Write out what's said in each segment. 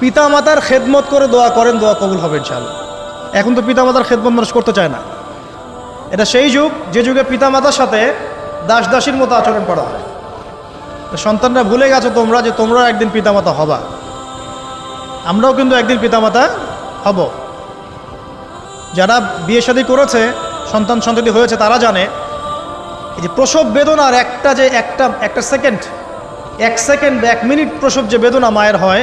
পিতা মাতার খেদমত করে দোয়া করেন, দোয়া কবুল হবে ইনশাআল্লাহ। এখন তো পিতা মাতার খেদমত মানুষ করতে চায় না। এটা সেই যুগ, যে যুগে পিতা মাতার সাথে দাস দাসীর মতো আচরণ করা হয়। সন্তানরা ভুলে গেছো তোমরা যে তোমরা একদিন পিতামাতা হবা। আমরাও কিন্তু একদিন পিতামাতা হব। যারা বিয়ে শাদী করেছে, সন্তান সন্ততি হয়েছে, তারা জানে এই যে প্রসব বেদনার একটা যে একটা একটা সেকেন্ড এক সেকেন্ড এক মিনিট প্রসব যে বেদনা মায়ের হয়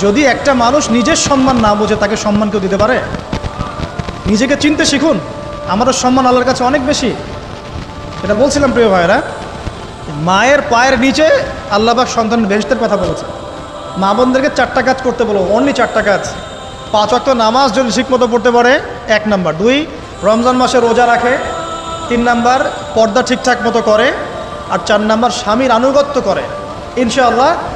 যদি একটা মানুষ নিজের সম্মান না বোঝে, তাকে সম্মান কেউ দিতে পারে? নিজেকে চিনতে শিখুন। আমাদের সম্মান আল্লাহর কাছে অনেক বেশি। এটা বলছিলাম প্রিয় ভাইয়েরা, মায়ের পায়ের নিচে আল্লাহবাক সন্তান বেহেস্তের কথা বলেছে। মা বোনদেরকে চারটা কাজ করতে বলো অনলি চারটা কাজ। পাঁচ অক্ত নামাজ যদি ঠিকমতো পড়তে পারে, এক নাম্বার। দুই, রমজান মাসে রোজা রাখে। তিন নাম্বার, পর্দা ঠিকঠাক মতো করে। আর চার নাম্বার, স্বামীর আনুগত্য করে। ইনশাআল্লাহ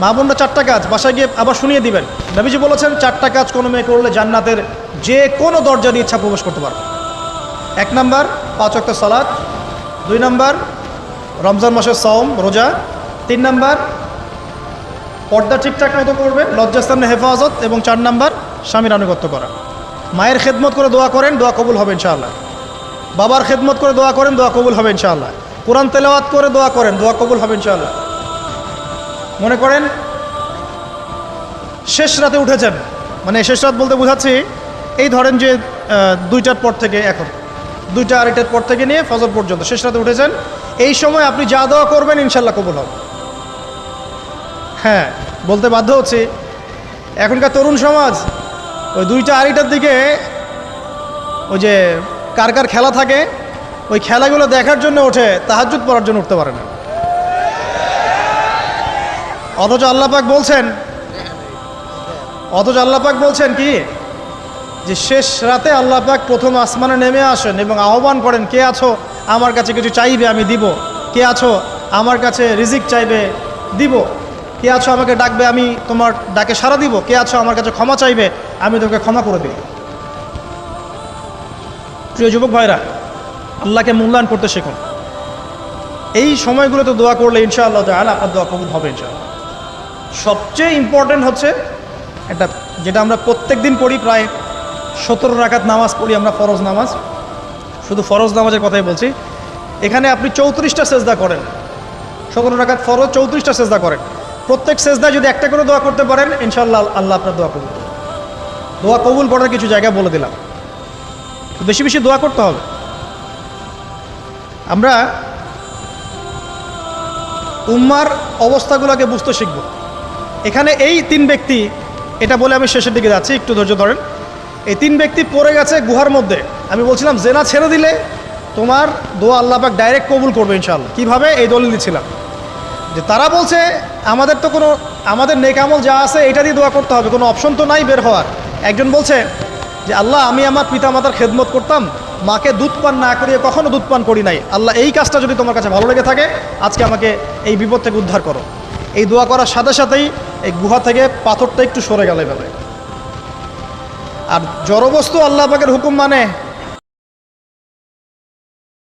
মা চারটা কাজ, বাসায় গিয়ে আবার শুনিয়ে দিবেন। নবীজি বলেছেন, চারটা কাজ কোনো মেয়ে করলে জান্নাতের যে কোনো দরজা দিয়ে ইচ্ছা প্রবেশ করতে পারবে। এক নাম্বার, পাঁচ অক্ট সালাদ দুই নাম্বার, রমজান মাসের সওম, রোজা। তিন নাম্বার, পর্দা ঠিকঠাক মতো করবে লজ্জাস্থানের হেফাজত। এবং চার নাম্বার, স্বামীর আনুগত্য করা। মায়ের খেদমত করে দোয়া করেন, দোয়া কবুল হবে ইনশাআল্লাহ। বাবার খেদমত করে দোয়া করেন, দোয়া কবুল হবে ইনশাআল্লাহ। কোরআন তেলাওয়াত করে দোয়া করেন, দোয়া কবুল হবে ইনশাআল্লাহ। মনে করেন? শেষ রাতে উঠেছেন মানে শেষ রাত বলতে বোঝাচ্ছি, এই ধরেন যে দুইটার পর থেকে এখন, দুইটা আড়াইটার পর থেকে নিয়ে ফজর পর্যন্ত শেষ রাতে উঠেছেন এই সময় আপনি যা দোয়া করবেন ইনশাল্লাহ কবুল হবে। হ্যাঁ বলতে বাধ্য হচ্ছি, এখনকার তরুণ সমাজ, ওই দুইটা আড়াইটার দিকে, ওই যে কার কার খেলা থাকে, ওই খেলাগুলো দেখার জন্য ওঠে তাহাজুদ পড়ার জন্য উঠতে পারে না। অথচ আল্লাপাক বলছেন, অথচ আল্লাপাক বলছেন কি? যে শেষ রাতে আল্লাপাক প্রথম আসমানে নেমে আসেন এবং আহ্বান করেন, কে আছো? আমার কাছে কিছু চাইবে, আমি দিব। কে আছো? আমার কাছে রিজিক চাইবে, দিব। কে আছো? আমাকে ডাকবে, আমি তোমার ডাকে সাড়া দিব। কে আছো? আমার কাছে ক্ষমা চাইবে, আমি তোকে ক্ষমা করে দিব। প্রিয় যুবক ভাইরা, আল্লাহকে মূল্যায়ন করতে শেখুন। এই সময়গুলোতে দোয়া করলে ইনশাআল্লাহ তাহলে আপনার দোয়া কবুল হবে ইনশাআল্লাহ। সবচেয়ে ইম্পর্টেন্ট হচ্ছে একটা, যেটা আমরা প্রত্যেক দিন পড়ি প্রায় সতেরো রাকাত নামাজ পড়ি আমরা, ফরজ নামাজ। শুধু ফরজ নামাজের কথাই বলছি। এখানে আপনি চৌত্রিশটা সেজদা করেন। সতেরো রাকাত ফরজ, চৌত্রিশটা সেজদা করেন। প্রত্যেক সেজদায় যদি একটা করে দোয়া করতে পারেন ইনশাল্লাহ আল্লাহ আপনার দোয়া কবুল দোয়া কবুল করার কিছু জায়গা বলে দিলাম। বেশি বেশি দোয়া করতে হবে। আমরা উম্মার অবস্থাগুলোকে বুঝতে শিখব। এখানে এই তিন ব্যক্তি, এটা বলে আমি শেষের দিকে যাচ্ছি, একটু ধৈর্য ধরেন। এই তিন ব্যক্তি পড়ে গেছে গুহার মধ্যে। আমি বলছিলাম, জেনা ছেড়ে দিলে তোমার দোয়া আল্লাহ পাক ডাইরেক্ট কবুল করবে ইনশাল্লাহ কীভাবে? এই দলিল দিচ্ছিলাম যে তারা বলছে, আমাদের তো কোনো, আমাদের নেকামল যা আছে, এটা দিয়ে দোয়া করতে হবে। কোনো অপশন তো নাই বের হওয়ার। একজন বলছে, যে আল্লাহ, আমি আমার পিতা মাতার খেদমত করতাম। মাকে দুধ পান না করিয়ে কখনো দুধ পান করি নাই। আল্লাহ এই কাজটা যদি তোমার কাছে ভালো লেগে থাকে, আজকে আমাকে এই বিপদ থেকে উদ্ধার করো। এই দোয়া করার সাথে সাথেই এই গুহা থেকে পাথরটা একটু সরে গেলে এভাবে আর জড়বস্তু আল্লাহ পাকের হুকুম মানে